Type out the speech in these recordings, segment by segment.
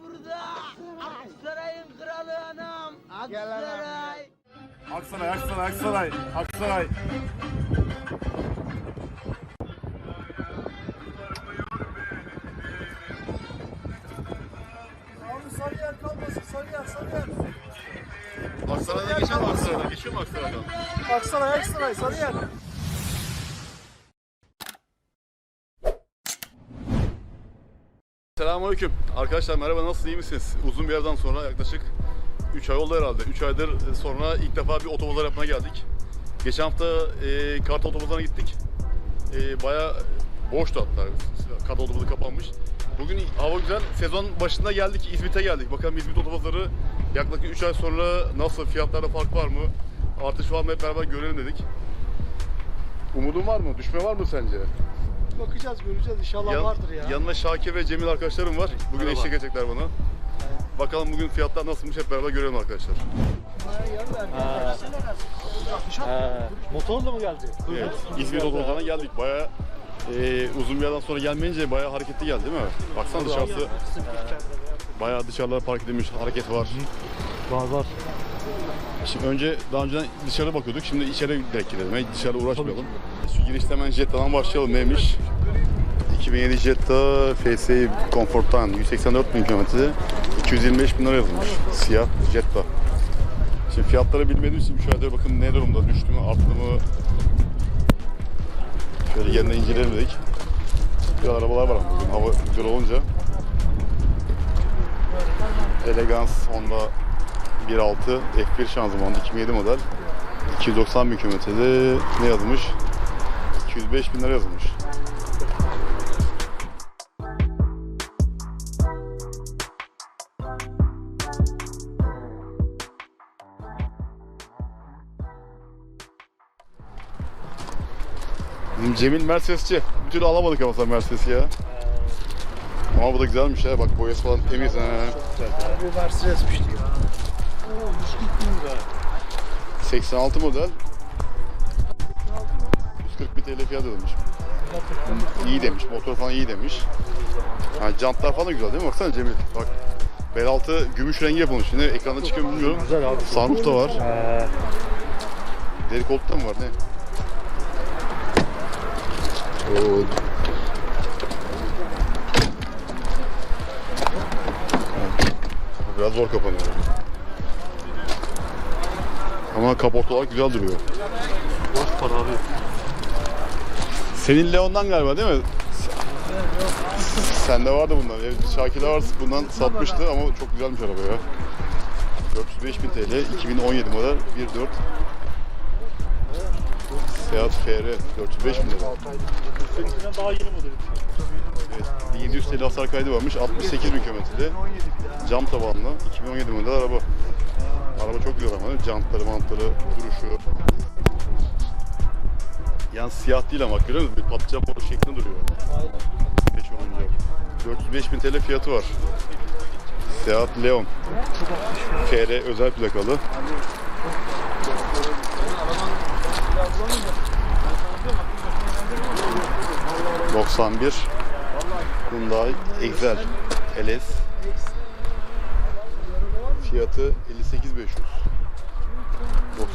burada. Aksaray'ın kralı anam. Aksaray. Aksaray, Aksaray, Aksaray, Aksaray. Sarıyer kalmasın Sarıyer Sarıyer. Aksaray'dan geçiyor mu Aksaray'dan? Geçiyor mu Aksaray'dan? Aksaray Aksaray Sarıyer. Selamünaleyküm. Arkadaşlar merhaba nasılsınız iyi misiniz? Uzun bir yerden sonra yaklaşık 3 ay oldu herhalde. 3 aydır sonra ilk defa bir otobüsler yapmaya geldik. Geçen hafta e, kart otobüslerine gittik. E, Baya boştu hatta. Kart otobüsü kapanmış. Bugün hava güzel. Sezon başında geldik. İzmit'e geldik. Bakalım İzmit otobüsleri yaklaşık 3 ay sonra nasıl? Fiyatlarda fark var mı? Artış var mı? Hep beraber görelim dedik. Umudun var mı? Düşme var mı sence? Bakacağız göreceğiz inşallah Yan- vardır ya. Yanında Şakir ve Cemil arkadaşlarım var. Bugün Merhaba. eşlik edecekler bana. Bakalım bugün fiyatlar nasılmış hep beraber görelim arkadaşlar. Motorla mı geldi? Evet, İzmir Otobüsü'ne geldik. Bayağı e, uzun bir yerden sonra gelmeyince bayağı hareketli geldi değil mi? Baksana dışarısı bayağı dışarıda park edilmiş hareket var. Var var. Şimdi önce daha önceden dışarı bakıyorduk. Şimdi içeri direkt gidelim. Yani dışarı uğraşmayalım. Şu girişte hemen Jetta'dan başlayalım. Neymiş? 2007 Jetta FSI Comfort'tan 184 bin kilometre 225 bin lira yazılmış. Siyah Jetta. Şimdi fiyatları bilmediğim için şöyle bakın ne durumda düştü mü arttı mı şöyle yerine inceleyelim dedik. Güzel arabalar var bugün hava güzel olunca. Elegance Honda 1.6 F1 şanzımanlı 2007 model 290 bin kilometrede ne yazmış? 205 bin lira yazılmış. Cemil Mercedesçi. Bir türlü alamadık ama sen Mercedes'i ya. Ama bu da güzelmiş ya. Bak boyası falan temiz ha. Bir Mercedes'mişti ya. 86 model. 140 bin TL fiyat ödemiş. İyi demiş. Motor falan iyi demiş. Yani jantlar falan güzel değil mi? Baksana Cemil. Bak. Bel altı gümüş rengi yapılmış. Şimdi ekranda çıkıyor bilmiyorum. Güzel abi. Sunroof da var. Deri koltuk da mı var ne? Oo. Biraz zor kapanıyor. Ama kaport olarak güzel duruyor. Boş para abi. Senin Leon'dan galiba değil mi? Sende vardı bundan. Şakir'de var bundan satmıştı ama çok güzelmiş araba ya. 405 bin TL, 2017 model 1.4 Seat FR 405 bin lira. Seninkinden daha yeni model. Evet, 1700 TL hasar kaydı varmış, 68 bin kilometrede. Cam tabanlı, 2017 model araba. Araba çok güzel ama jantları, mantları, duruşu. Yani siyah değil ama görüyor musun? Bir patlıcan boru şeklinde duruyor. Peş olunca. 405 bin TL fiyatı var. Seat Leon. FR özel plakalı. ...91... Hyundai Excel LS... ...fiyatı 58.500...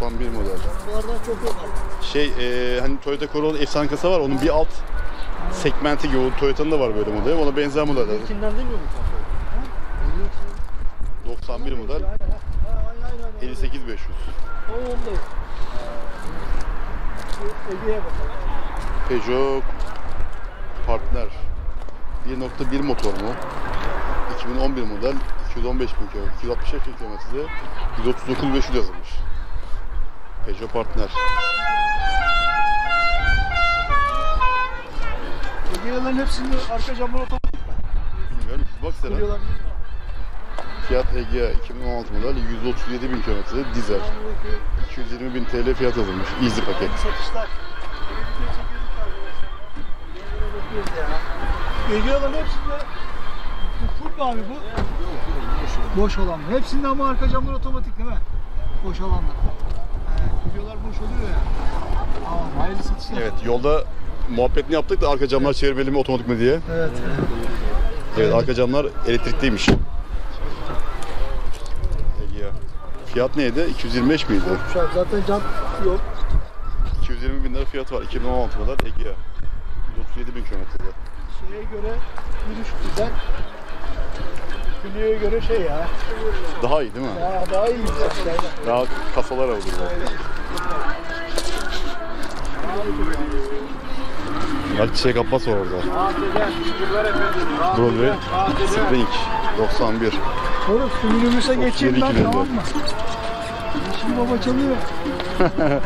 ...91 model. Şey e, hani Toyota Corolla efsane kasa var. Onun bir alt segmenti gibi. Toyota'nın da var böyle modeli. Ona benzer demiyor mu kanka? 91 model. Aynen 58500. O onda. Ege'ye bakalım. Peugeot Partner 1.1 motor mu? 2011 model 215 bin kilometre, 265 bin kilometrede 139 500 yazılmış. Peugeot Partner. Ege'lerin hepsinde arka camlar otomatik. Bilmiyorum siz bak Seren. Fiat Egea 2016 model 137 bin kilometrede dizel. 220 bin TL fiyat yazılmış. Easy paket. Ege'lerin hepsinde bu full abi bu. Boş olanlar. Hepsinde ama arka camlar otomatik değil mi? Boş olanlar. He, videolar boş oluyor ya. Tamam, hayırlı satışlar. Evet yolda muhabbetini yaptık da arka camlar çevirmeli mi otomatik mi diye. Evet. Evet arka camlar elektrikliymiş. Fiyat neydi? 225 miydi? Şu an zaten jant yok. 220 bin lira fiyatı var. 2016 kadar Egea. 137 bin kilometrede. Şeye göre yürüyüş güzel. Clio'ya göre şey ya. Daha iyi değil mi? Daha, daha iyi. Daha kasalar olur. Bak Çiçek Abbas var orada. Broadway Spring 91. Oğlum minibüse geçeyim ben 32 tamam mı? Yeşil baba çalıyor.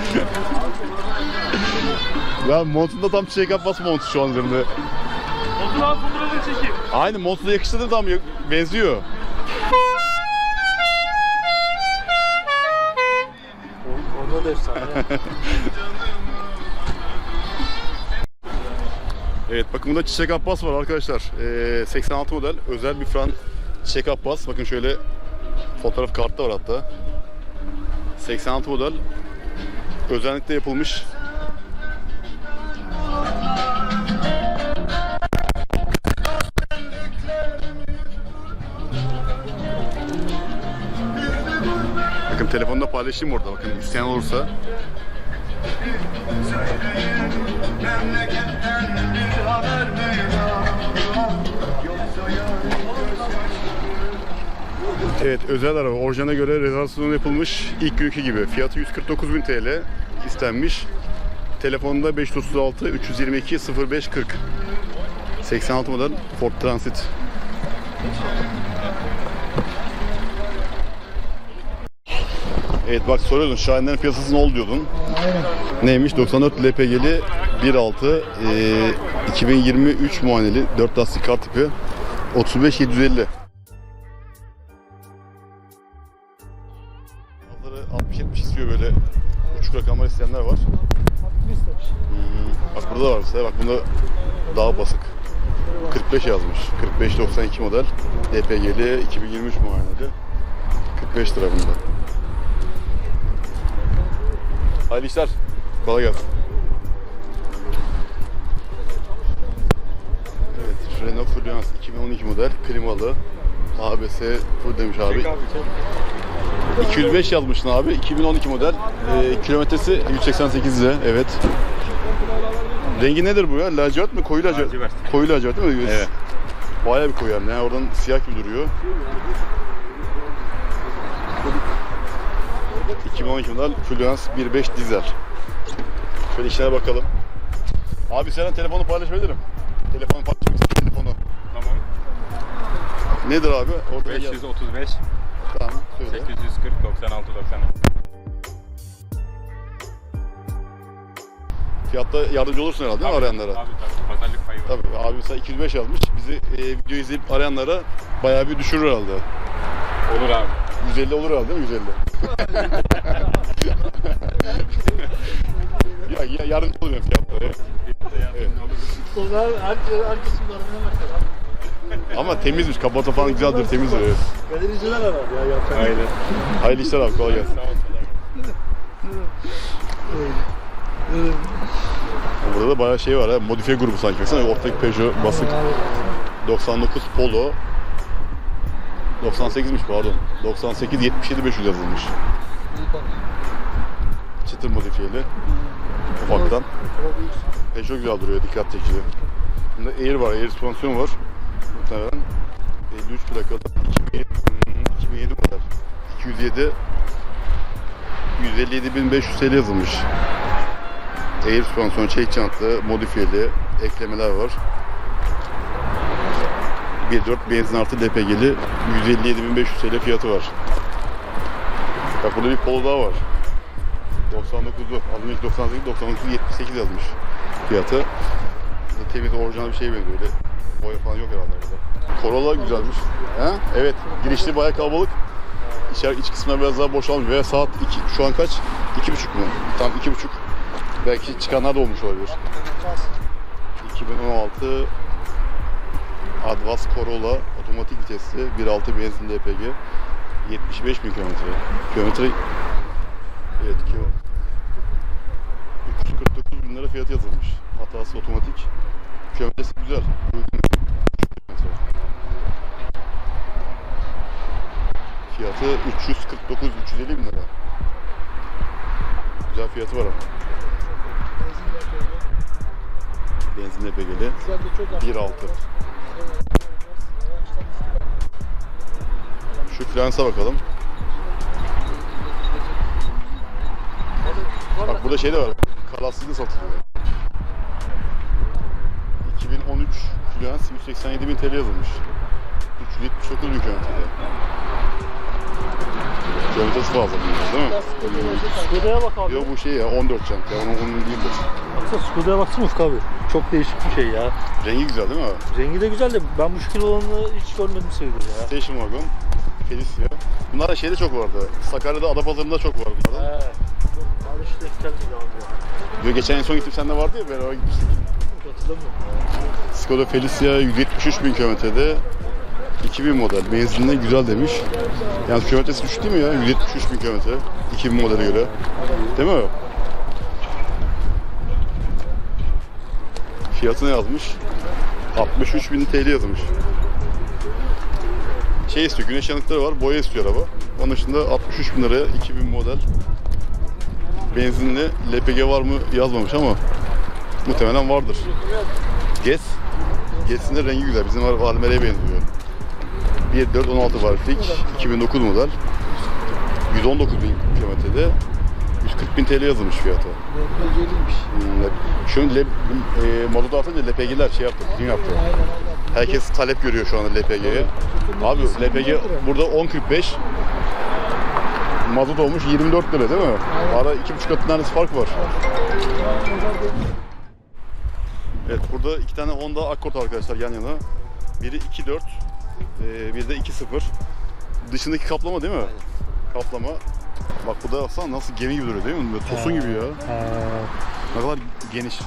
Ya montunda tam Çiçek Abbas montu şu an üzerinde. Otur abi fotoğrafını çekeyim. Aynı montla yakıştırdı tam benziyor. Onda da efsane. Evet bakın burada Çiçek Abbas var arkadaşlar. Ee, 86 model özel bir fren Çiçek Abbas. Bakın şöyle fotoğraf kartta var hatta. 86 model özellikle yapılmış. Bakın telefonda paylaşayım orada bakın isteyen olursa. Evet özel araba. Orijinale göre rezervasyon yapılmış. ilk günkü gibi. Fiyatı 149.000 TL istenmiş. Telefonda 536 322 05 40. 86 model Ford Transit. Evet bak soruyordun Şahinlerin piyasası ne oldu diyordun. Aynen. Neymiş? 94 LPG'li 1.6 e, 2023 muayeneli 4 lastik kart tipi 35 750. Bazıları 60-70 istiyor böyle uçuk rakamlar isteyenler var. Hmm, Bak burada var mesela bak bunda daha basık. 45 yazmış. 45-92 model LPG'li 2023 muayeneli. 45 lira bunda. Hayırlı işler. Kolay gelsin. Evet, Renault Fluence 2012 model klimalı. ABS full demiş abi. 205 yazmışsın abi. 2012 model. Ee, kilometresi 188 lira. Evet. Rengi nedir bu ya? Lacivert mi? Koyu lacivert. Lacivert. Koyu lacivert değil mi? Evet. Bayağı bir koyu yani. yani. Oradan siyah gibi duruyor. 2012 model Fluence 1.5 dizel. Şöyle içine bakalım. Abi senin telefonu paylaşabilirim. Telefonu paylaşmak telefonu. Tamam. Nedir abi? Orada yaz. 535 Tamam söyle. 840 96 90. Fiyatta yardımcı olursun herhalde değil mi arayanlara? Abi tabii pazarlık payı var. Tabii abi mesela 205 yazmış. Bizi e, video izleyip arayanlara bayağı bir düşürür herhalde. Olur abi. 150 olur herhalde değil mi 150? ya, ya yardımcı oluyorum fiyatlara. Evet. Sonra herkes, herkesin aramaya başladı. Ama temizmiş. Kabata falan güzeldir, temizdir. Evet. Galericiler arar ya yapacak. Aynen. Hayırlı işler abi, kolay gelsin. Sağ ol. Burada da bayağı şey var ha, modifiye grubu sanki. Baksana ortadaki Peugeot basık. 99 Polo. 98'miş pardon. 98 77 500 yazılmış. Çıtır modifiyeli. Ufaktan. Peugeot güzel duruyor, dikkat çekici. Bunda Air var, Air süspansiyon var. Muhtemelen 53 plakalı 2007, hmm, 2007 kadar. 207 157.500 TL yazılmış. Air süspansiyon, çelik çantlı, modifiyeli eklemeler var. 1.4 benzin artı LPG'li 157.500 TL fiyatı var. Bak burada bir polo daha var. 99'u. Az önce 98, 99 78 yazmış fiyatı. Temiz orijinal bir şey benziyor öyle. Boya falan yok herhalde burada. Corolla güzelmiş. He? Evet. Girişli bayağı kalabalık. İçer, iç kısmına biraz daha boşalmış. Veya saat 2, şu an kaç? 2.30 mu? Tam 2.30. Belki çıkanlar da olmuş olabilir. 2016 Advas Corolla otomatik vitesli 1.6 benzinli LPG 75 bin kilometre. Kilometre evet kilo. 349 bin lira fiyatı yazılmış. Hatası otomatik. Kilometresi güzel. Uygun. Kilometre. Fiyatı 349 350 bin lira. Güzel fiyatı var ama. Benzinle çok 1.6. Şu flansa bakalım. Bak burada şey de var. Kalaslı da satılıyor. 2013 Fluence 187 bin TL yazılmış. 379 bin kilometrede. Kilometresi fazla bunun, değil mi? Skoda'ya bak abi. Yok bu şey ya 14 jant ya onun, onun değildir. Baksana Skoda'ya baksana Ufuk abi. Çok değişik bir şey ya. Rengi güzel değil mi abi? Rengi de güzel de ben bu şekil olanı hiç görmedim sayılır ya. Station Wagon, Felicia. Bunlar da şeyde çok vardı. Sakarya'da Adapazarı'nda çok var bunlardan. He. Abi hiç denk gelmedi abi ya. Diyor geçen en son gittim sende vardı ya beraber gitmiştik. Hatırlamıyorum. Skoda Felicia 173 bin kilometrede 2000 model. Benzinli güzel demiş. Yani kilometresi düşük değil mi ya? 173 bin kilometre. 2000 modele göre. Değil mi? Fiyatı ne yazmış? 63 bin TL yazmış. Şey istiyor, güneş yanıkları var, boya istiyor araba. Onun dışında 63 bin liraya 2000 model. Benzinli LPG var mı yazmamış ama muhtemelen vardır. Gez. Gez'in rengi güzel. Bizim araba Almera'ya benziyor. 1.4 16 var lik. 2009 model. 119 bin kilometrede. 140 bin TL yazılmış fiyatı. LPG'liymiş. Hmm, Şu lep, e, mazot artınca LPG'ler şey yaptı, prim yaptı. Herkes talep görüyor şu anda LPG'ye. Abi LPG burada 10.45 mazot olmuş 24 lira değil mi? Ara 2,5 katı neredeyse fark var. Evet burada iki tane Honda Accord arkadaşlar yan yana. Biri 2.4, e, biri de 2.0. Dışındaki kaplama değil mi? Kaplama. Bak burada baksana nasıl gemi gibi duruyor değil mi? Böyle tosun gibi ya. Ne kadar geniş.